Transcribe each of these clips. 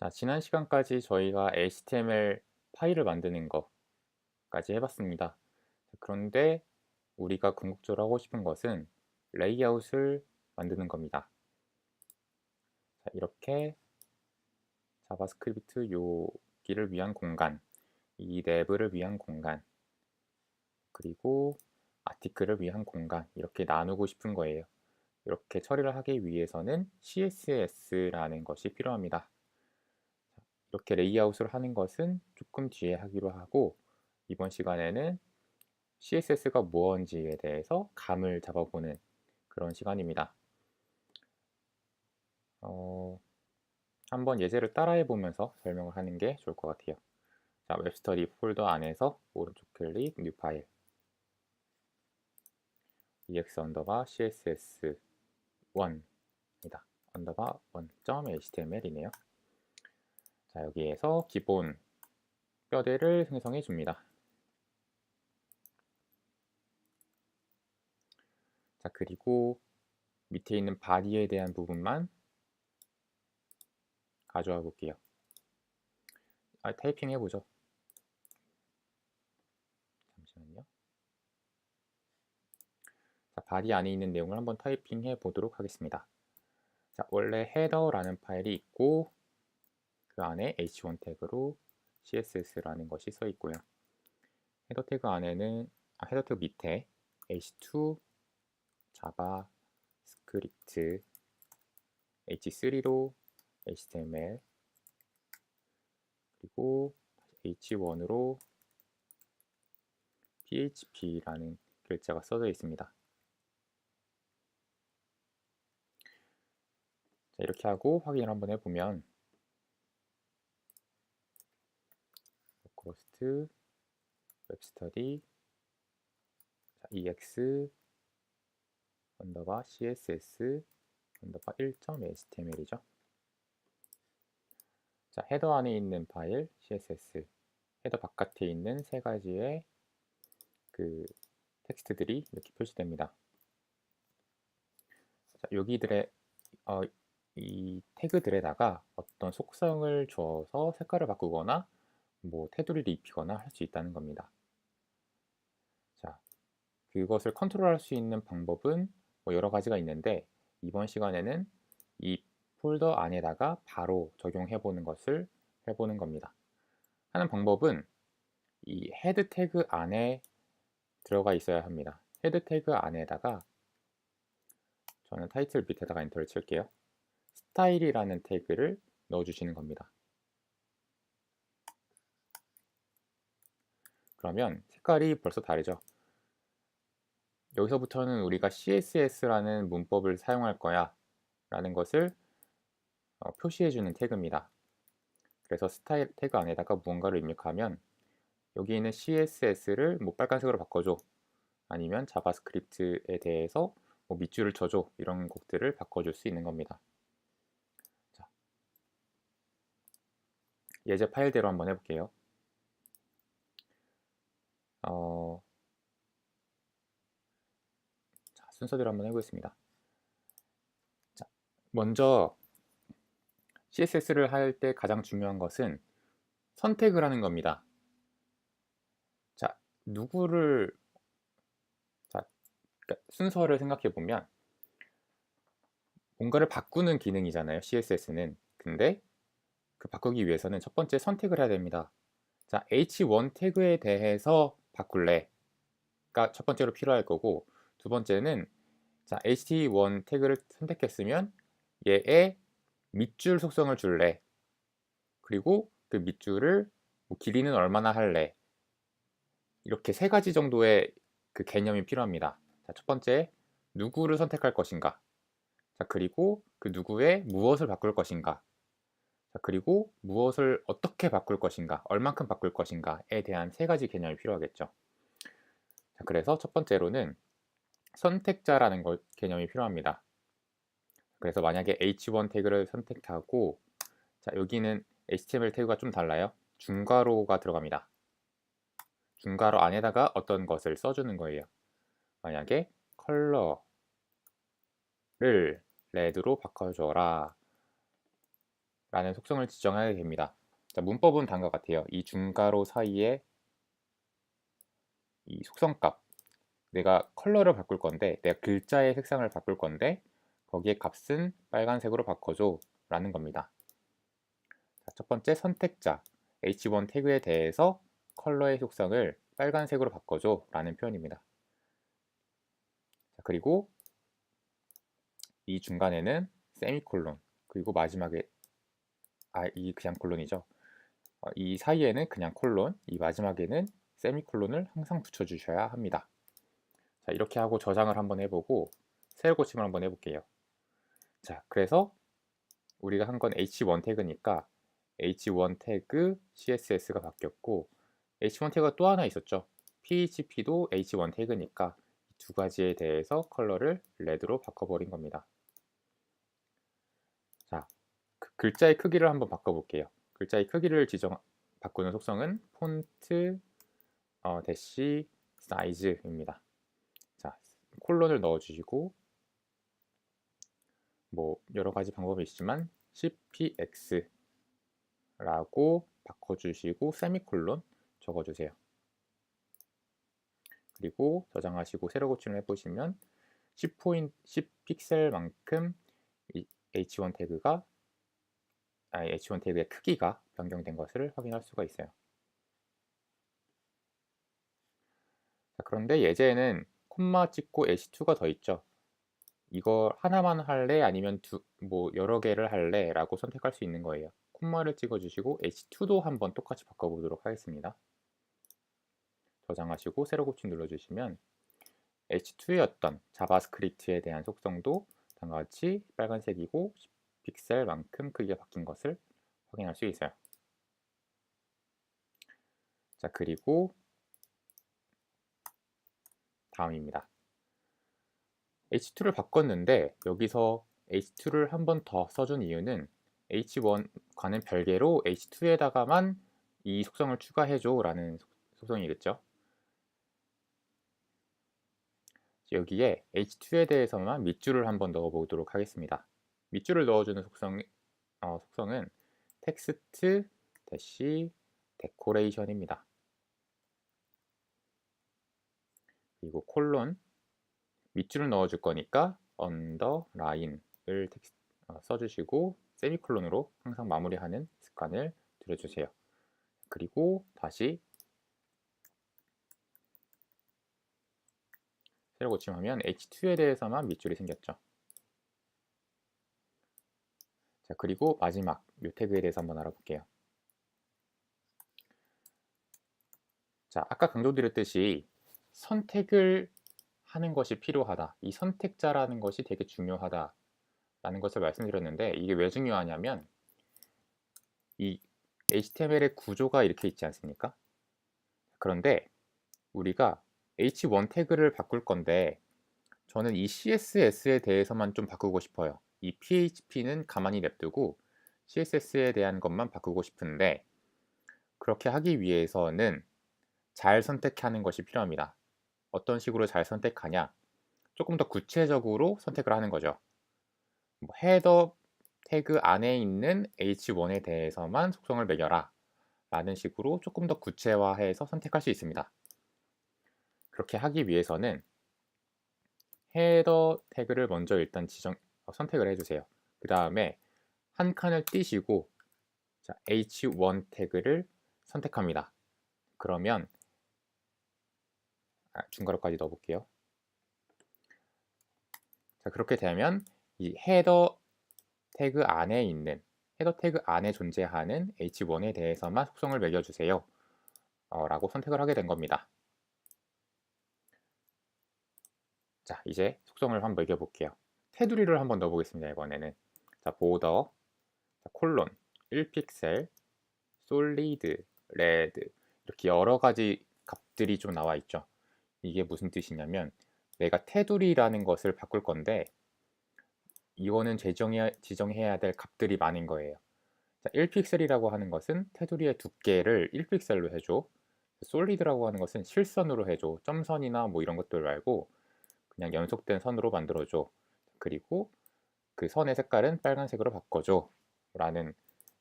자, 지난 시간까지 저희가 HTML 파일을 만드는 것까지 해봤습니다. 그런데 우리가 궁극적으로 하고 싶은 것은 레이아웃을 만드는 겁니다. 자, 이렇게 자바스크립트 여기를 위한 공간, 이 내부를 위한 공간, 그리고 아티클을 위한 공간 이렇게 나누고 싶은 거예요. 이렇게 처리를 하기 위해서는 CSS라는 것이 필요합니다. 이렇게 레이아웃을 하는 것은 조금 뒤에 하기로 하고 이번 시간에는 CSS가 무엇인지에 대해서 감을 잡아보는 그런 시간입니다. 어, 한번 예제를 따라해 보면서 설명을 하는 게 좋을 것 같아요. 자, 웹스터디 폴더 안에서 오른쪽 클릭, 뉴 파일 ex 언더바 css 1입니다. 언더바 1.html이네요. 자, 여기에서 기본 뼈대를 생성해 줍니다. 자, 그리고 밑에 있는 바디에 대한 부분만 가져와 볼게요. 아, 타이핑 해보죠. 잠시만요. 자, 바디 안에 있는 내용을 한번 타이핑 해 보도록 하겠습니다. 자, 원래 헤더라는 파일이 있고 그 안에 h1 태그로 css라는 것이 써 있고요. 헤더 태그 안에는 아, 헤더 태그 밑에 h2 자바 스크립트 h3로 html 그리고 h1으로 php라는 글자가 써져 있습니다. 자, 이렇게 하고 확인을 한번 해보면 로스트 웹스터디 ex 언더바 css 언더바 1.html이죠. 자, 헤더 안에 있는 파일 css, 헤더 바깥에 있는 세 가지의 그 텍스트들이 이렇게 표시됩니다. 자, 여기들의 어, 이 태그들에다가 어떤 속성을 줘서 색깔을 바꾸거나 뭐 테두리를 입히거나 할 수 있다는 겁니다. 자, 그것을 컨트롤할 수 있는 방법은 뭐 여러 가지가 있는데 이번 시간에는 이 폴더 안에다가 바로 적용해 보는 것을 해보는 겁니다. 하는 방법은 이 헤드 태그 안에 들어가 있어야 합니다. 헤드 태그 안에다가 저는 타이틀 밑에다가 엔터를 칠게요. 스타일이라는 태그를 넣어주시는 겁니다. 그러면 색깔이 벌써 다르죠. 여기서부터는 우리가 CSS라는 문법을 사용할 거야 라는 것을 어, 표시해주는 태그입니다. 그래서 스타일 태그 안에다가 무언가를 입력하면 여기 있는 CSS를 뭐 빨간색으로 바꿔줘 아니면 자바스크립트에 대해서 뭐 밑줄을 쳐줘 이런 곡들을 바꿔줄 수 있는 겁니다. 자, 예제 파일대로 한번 해볼게요. 어, 자, 순서대로 한번 해보겠습니다. 자, 먼저 CSS를 할 때 가장 중요한 것은 선택을 하는 겁니다. 자, 누구를 자, 그러니까 순서를 생각해 보면 뭔가를 바꾸는 기능이잖아요. CSS는. 근데 그 바꾸기 위해서는 첫 번째 선택을 해야 됩니다. 자, h1 태그에 대해서 바꿀래가 첫 번째로 필요할 거고 두 번째는 자, ht1 태그를 선택했으면 얘의 밑줄 속성을 줄래? 그리고 그 밑줄을 뭐 길이는 얼마나 할래? 이렇게 세 가지 정도의 그 개념이 필요합니다. 자, 첫 번째 누구를 선택할 것인가? 자, 그리고 그 누구의 무엇을 바꿀 것인가 자, 그리고 무엇을 어떻게 바꿀 것인가, 얼만큼 바꿀 것인가에 대한 세 가지 개념이 필요하겠죠. 자, 그래서 첫 번째로는 선택자라는 것, 개념이 필요합니다. 그래서 만약에 h1 태그를 선택하고 자, 여기는 html 태그가 좀 달라요. 중괄호가 들어갑니다. 중괄호 안에다가 어떤 것을 써주는 거예요. 만약에 컬러를 레드로 바꿔줘라 라는 속성을 지정하게 됩니다. 자, 문법은 다음과 같아요. 이 중괄호 사이에 이 속성값 내가 컬러를 바꿀 건데 내가 글자의 색상을 바꿀 건데 거기에 값은 빨간색으로 바꿔줘 라는 겁니다. 자, 첫 번째 선택자 h1 태그에 대해서 컬러의 속성을 빨간색으로 바꿔줘 라는 표현입니다. 자, 그리고 이 중간에는 세미콜론 그리고 마지막에 아 이 그냥 콜론이죠. 어, 이 사이에는 그냥 콜론 이 마지막에는 세미콜론을 항상 붙여주셔야 합니다. 자 이렇게 하고 저장을 한번 해보고 세열 고침을 한번 해볼게요. 자 그래서 우리가 한 건 h1 태그니까 h1 태그 css가 바뀌었고 h1 태그가 또 하나 있었죠. php도 h1 태그니까 두 가지에 대해서 컬러를 레드로 바꿔버린 겁니다. 자, 그 글자의 크기를 한번 바꿔볼게요. 글자의 크기를 지정 바꾸는 속성은 폰트 어, 대시 사이즈입니다. 자, 콜론을 넣어주시고 뭐 여러 가지 방법이 있지만 cpx라고 바꿔주시고 세미콜론 적어주세요. 그리고 저장하시고 세로 고침을 해보시면 10포인 10픽셀만큼 h1 태그가 아, h1 태그의 크기가 변경된 것을 확인할 수가 있어요. 자, 그런데 예제에는 콤마 찍고 h2가 더 있죠. 이거 하나만 할래 아니면 두, 뭐 여러 개를 할래 라고 선택할 수 있는 거예요. 콤마를 찍어주시고 h2도 한번 똑같이 바꿔보도록 하겠습니다. 저장하시고 새로 고침 눌러주시면 h2의 어떤 자바스크립트에 대한 속성도 다음과 같이 빨간색이고 픽셀만큼 크기가 바뀐 것을 확인할 수 있어요. 자 그리고 다음입니다. h2를 바꿨는데 여기서 h2를 한 번 더 써준 이유는 h1과는 별개로 h2에다가만 이 속성을 추가해줘 라는 속성이겠죠. 여기에 h2에 대해서만 밑줄을 한번 넣어 보도록 하겠습니다. 밑줄을 넣어주는 속성, 어, 속성은 텍스트 대시 데코레이션입니다. 그리고 콜론 밑줄을 넣어줄 거니까 언더라인을 어, 써주시고 세미콜론으로 항상 마무리하는 습관을 들여주세요. 그리고 다시 세로 고침하면 h2에 대해서만 밑줄이 생겼죠. 자 그리고 마지막 요 태그에 대해서 한번 알아볼게요. 자 아까 강조드렸듯이 선택을 하는 것이 필요하다. 이 선택자라는 것이 되게 중요하다. 라는 것을 말씀드렸는데 이게 왜 중요하냐면 이 HTML의 구조가 이렇게 있지 않습니까? 그런데 우리가 h1 태그를 바꿀 건데 저는 이 CSS에 대해서만 좀 바꾸고 싶어요. 이 PHP는 가만히 냅두고 CSS에 대한 것만 바꾸고 싶은데 그렇게 하기 위해서는 잘 선택하는 것이 필요합니다. 어떤 식으로 잘 선택하냐? 조금 더 구체적으로 선택을 하는 거죠. 뭐 헤더 태그 안에 있는 h1에 대해서만 속성을 매겨라 라는 식으로 조금 더 구체화해서 선택할 수 있습니다. 그렇게 하기 위해서는 헤더 태그를 먼저 일단 지정 어, 선택을 해주세요. 그 다음에 한 칸을 띄시고 자, h1 태그를 선택합니다. 그러면 아, 중괄호까지 넣어볼게요. 자 그렇게 되면 이 헤더 태그 안에 있는 헤더 태그 안에 존재하는 h1에 대해서만 속성을 매겨주세요. 어, 라고 선택을 하게 된 겁니다. 자 이제 속성을 한번 매겨볼게요. 테두리를 한번 넣어보겠습니다. 이번에는 자 보더 자, 콜론 1픽셀 솔리드 레드 이렇게 여러 가지 값들이 좀 나와 있죠. 이게 무슨 뜻이냐면 내가 테두리라는 것을 바꿀 건데 이거는 지정해야, 지정해야 될 값들이 많은 거예요. 자, 1픽셀이라고 하는 것은 테두리의 두께를 1픽셀로 해줘. 솔리드라고 하는 것은 실선으로 해줘. 점선이나 뭐 이런 것들 말고 그냥 연속된 선으로 만들어줘. 그리고 그 선의 색깔은 빨간색으로 바꿔줘. 라는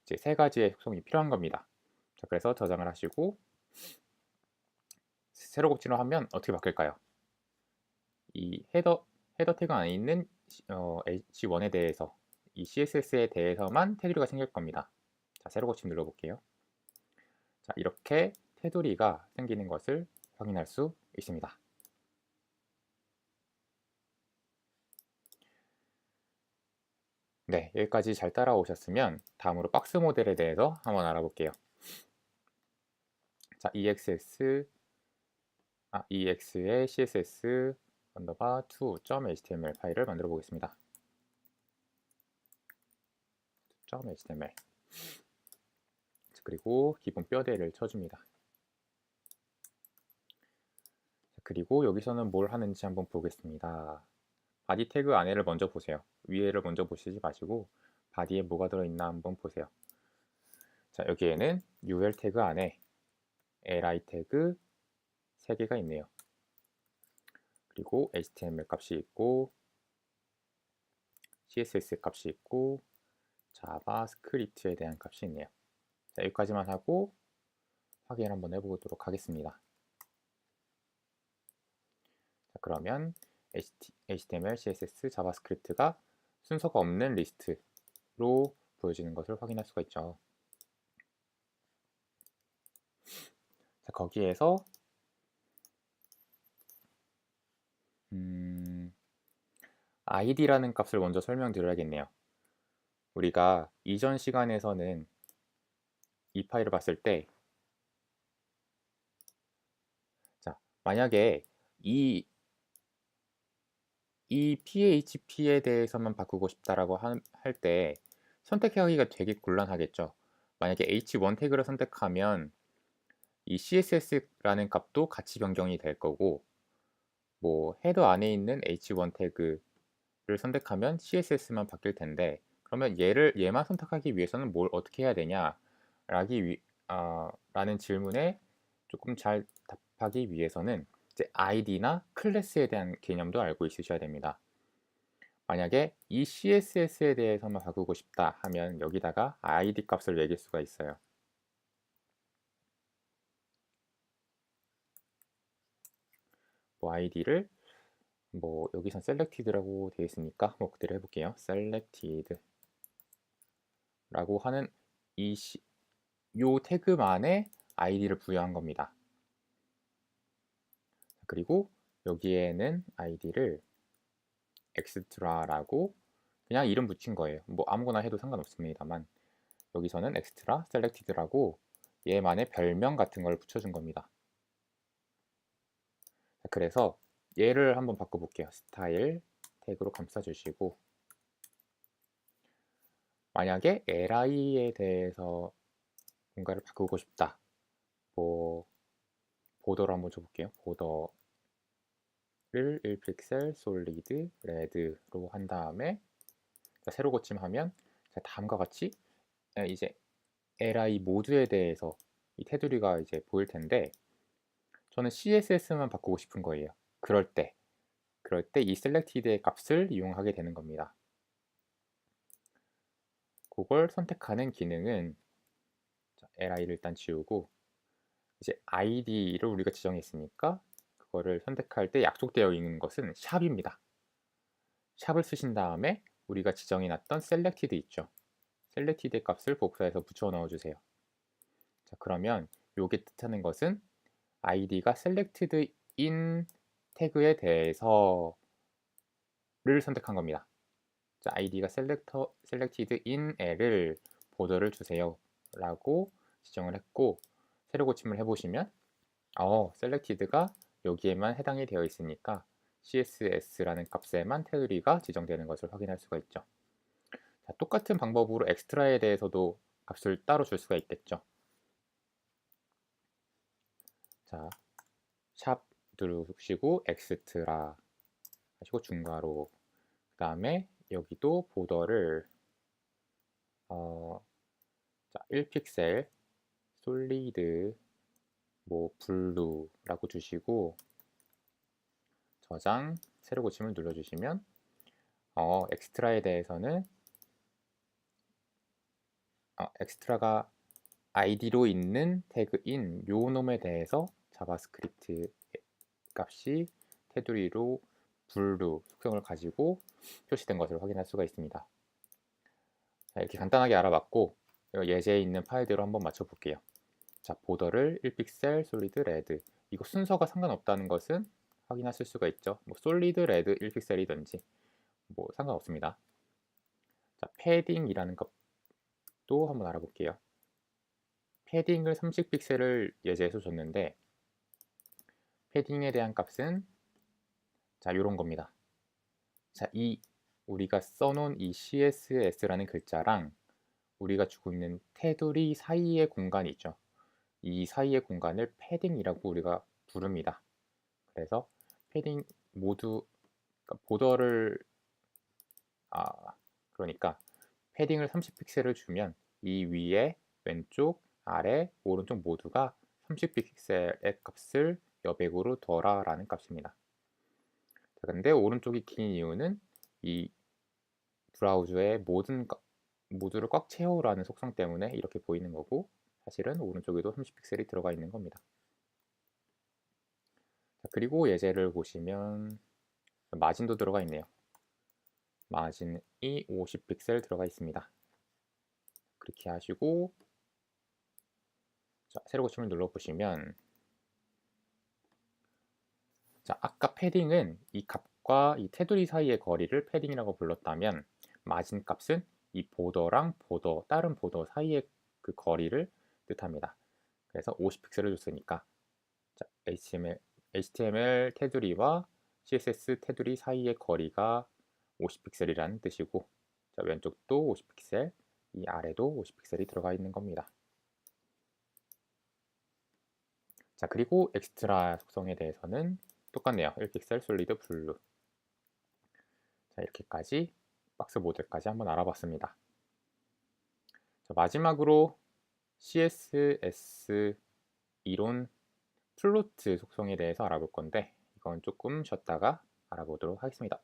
이제 세 가지의 속성이 필요한 겁니다. 자, 그래서 저장을 하시고 세로 곱진을 하면 어떻게 바뀔까요? 이 헤더 헤더 태그 안에 있는 어, H1에 대해서 이 CSS에 대해서만 테두리가 생길 겁니다. 자, 세로 고침 눌러볼게요. 자, 이렇게 테두리가 생기는 것을 확인할 수 있습니다. 네, 여기까지 잘 따라오셨으면 다음으로 박스 모델에 대해서 한번 알아볼게요. 자, EXS, 아, EX의 CSS 언더바 2.html 파일을 만들어 보겠습니다. .html 그리고 기본 뼈대를 쳐줍니다. 그리고 여기서는 뭘 하는지 한번 보겠습니다. 바디 태그 안에를 먼저 보세요. 위에를 먼저 보시지 마시고 바디에 뭐가 들어있나 한번 보세요. 자 여기에는 UL 태그 안에 li 태그 3개가 있네요. 그리고 HTML 값이 있고 CSS 값이 있고 자바스크립트에 대한 값이 있네요. 자, 여기까지만 하고 확인 한번 해보도록 하겠습니다. 자, 그러면 HTML, CSS, 자바스크립트가 순서가 없는 리스트로 보여지는 것을 확인할 수가 있죠. 자, 거기에서 음, id라는 값을 먼저 설명드려야겠네요. 우리가 이전 시간에서는 이 파일을 봤을 때 자, 만약에 이, 이 PHP에 대해서만 바꾸고 싶다라고 할 때 선택하기가 되게 곤란하겠죠. 만약에 H1 태그를 선택하면 이 CSS라는 값도 같이 변경이 될 거고 뭐 헤더 안에 있는 H1 태그를 선택하면 CSS만 바뀔 텐데 그러면 얘를 얘만 선택하기 위해서는 뭘 어떻게 해야 되냐 라기 위, 어, 라는 질문에 조금 잘 답하기 위해서는 이제 id나 클래스에 대한 개념도 알고 있으셔야 됩니다. 만약에 이 CSS에 대해서만 바꾸고 싶다 하면 여기다가 id 값을 매길 수가 있어요. 뭐 id를 뭐 여기선 selected라고 되어 있으니까 뭐 그대로 해볼게요. selected 라고 하는 이 시, 요 태그만에 id를 부여한 겁니다. 그리고 여기에는 id를 extra라고 그냥 이름 붙인 거예요. 뭐 아무거나 해도 상관없습니다만 여기서는 extra selected라고 얘만의 별명 같은 걸 붙여준 겁니다. 그래서 얘를 한번 바꿔볼게요. 스타일 태그로 감싸주시고 만약에 li에 대해서 뭔가를 바꾸고 싶다. 뭐 보더를 한번 줘볼게요. 보더 를 1픽셀 솔리드 레드로 한 다음에 자, 새로 고침하면 자, 다음과 같이 이제 li 모두에 대해서 이 테두리가 이제 보일 텐데 저는 CSS만 바꾸고 싶은 거예요. 그럴 때 그럴 때 이 selected의 값을 이용하게 되는 겁니다. 그걸 선택하는 기능은 li를 일단 지우고 이제 id를 우리가 지정했으니까 그거를 선택할 때 약속되어 있는 것은 샵입니다. 샵을 쓰신 다음에 우리가 지정해 놨던 selected 있죠. selected 값을 복사해서 붙여 넣어 주세요. 자, 그러면 요게 뜻하는 것은 id가 selected in 태그에 대해서를 선택한 겁니다. 자, id가 selector, selected in L을 보더를 주세요. 라고 지정을 했고 새로 고침을 해보시면 어, selected가 여기에만 해당이 되어 있으니까 css라는 값에만 테두리가 지정되는 것을 확인할 수가 있죠. 자, 똑같은 방법으로 엑스트라에 대해서도 값을 따로 줄 수가 있겠죠. 자, 샵 누르시고 엑스트라 하시고 중괄호 그 다음에 여기도 보더를 어, 자, 1픽셀 솔리드 뭐 블루라고 주시고 저장 새로 고침을 눌러주시면 어, 엑스트라에 대해서는 아, 엑스트라가 id로 있는 태그인 묘놈에 대해서 자바스크립트 값이 테두리로 블루 속성을 가지고 표시된 것을 확인할 수가 있습니다. 자, 이렇게 간단하게 알아봤고 예제에 있는 파일대로 한번 맞춰볼게요. 자, 보더를 1픽셀 솔리드 레드 이거 순서가 상관없다는 것은 확인하실 수가 있죠. 뭐 솔리드 레드 1픽셀이든지 뭐 상관없습니다. 자, 패딩이라는 것도 한번 알아볼게요. 패딩을 30픽셀을 예제에서 줬는데 패딩에 대한 값은 자, 요런 겁니다. 자, 이 우리가 써놓은 이 CSS라는 글자랑 우리가 주고 있는 테두리 사이의 공간이 있죠. 이 사이의 공간을 패딩이라고 우리가 부릅니다. 그래서 패딩 모두 그러니까 보더를 아 그러니까 패딩을 30픽셀을 주면 이 위에 왼쪽 아래 오른쪽 모두가 30픽셀의 값을 여백으로 둬라라는 값입니다. 자, 근데 오른쪽이 긴 이유는 이 브라우저의 모든 모두를 꽉 채우라는 속성 때문에 이렇게 보이는 거고 사실은 오른쪽에도 30픽셀이 들어가 있는 겁니다. 자, 그리고 예제를 보시면 마진도 들어가 있네요. 마진이 50픽셀 들어가 있습니다. 그렇게 하시고 자, 새로 고침을 눌러보시면 자, 아까 패딩은 이 값과 이 테두리 사이의 거리를 패딩이라고 불렀다면 마진 값은 이 보더랑 보더, 다른 보더 사이의 그 거리를 뜻합니다. 그래서 50픽셀을 줬으니까 자, HTML, HTML 테두리와 CSS 테두리 사이의 거리가 50픽셀이라는 뜻이고 자, 왼쪽도 50픽셀, 이 아래도 50픽셀이 들어가 있는 겁니다. 자 그리고 엑스트라 속성에 대해서는 똑같네요. 1픽셀 솔리드 블루 자 이렇게까지 박스 모델까지 한번 알아봤습니다. 자, 마지막으로 CSS 이론 플로트 속성에 대해서 알아볼 건데 이건 조금 쉬었다가 알아보도록 하겠습니다.